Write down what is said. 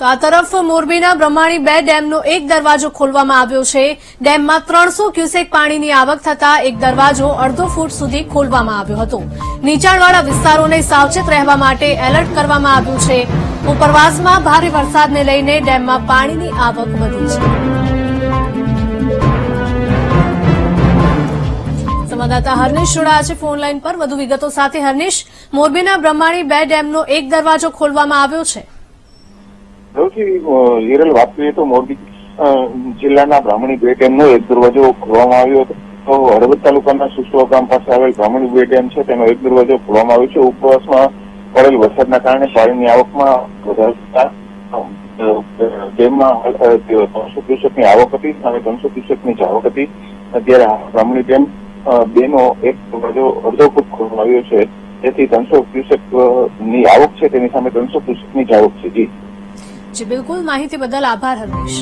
તો આ તરફ મોરબીના બ્રહ્માણી બે ડેમનો એક દરવાજો ખોલવામાં આવ્યો છે. ડેમમાં ત્રણસો ક્યુસેક પાણીની આવક થતા એક દરવાજો અડધો ફૂટ સુધી ખોલવામાં આવ્યો હતો. નીચાણવાળા વિસ્તારોને સાવચેત રહેવા માટે એલર્ટ કરવામાં આવ્યું છે. ઉપરવાસમાં ભારે વરસાદને લઈને ડેમમાં પાણીની આવક વધી છે. સંવાદદાતા હર્નિશ જોડાયા છે ફોન લાઈન પર. વધુ વિગતો સાથે હર્નિશ, મોરબીના બ્રહ્માણી બે ડેમનો એક દરવાજો ખોલવામાં આવ્યો છે. સૌથી વિરલ વાત કરીએ તો મોરબી જિલ્લાના બ્રાહ્મણી બે ડેમનો એક દરવાજો ખોલવામાં આવ્યો હતો. તો હળવદ તાલુકાના સુસવા ગામ પાસે આવેલ બ્રાહ્મણી બે ડેમ છે, તેનો એક દરવાજો ખોલવામાં આવ્યો છે. ઉપવાસમાં પડેલ વરસાદના કારણે પાણીની આવકમાં વધારો થતા ડેમમાં ત્રણસો ક્યુસેકની આવક હતી અને ત્રણસો ક્યુસેકની જ હતી. અત્યારે બ્રાહ્મણી ડેમ બે બેનો એક દરવાજો અડધો ફૂટ ખોલવામાં આવ્યો છે. જેથી ત્રણસો ક્યુસેકની આવક છે, તેની સામે ત્રણસો ક્યુસેકની જ આવક છે. જી. જી બિલકુલ માહિતી બદલ આભાર હર્નિશ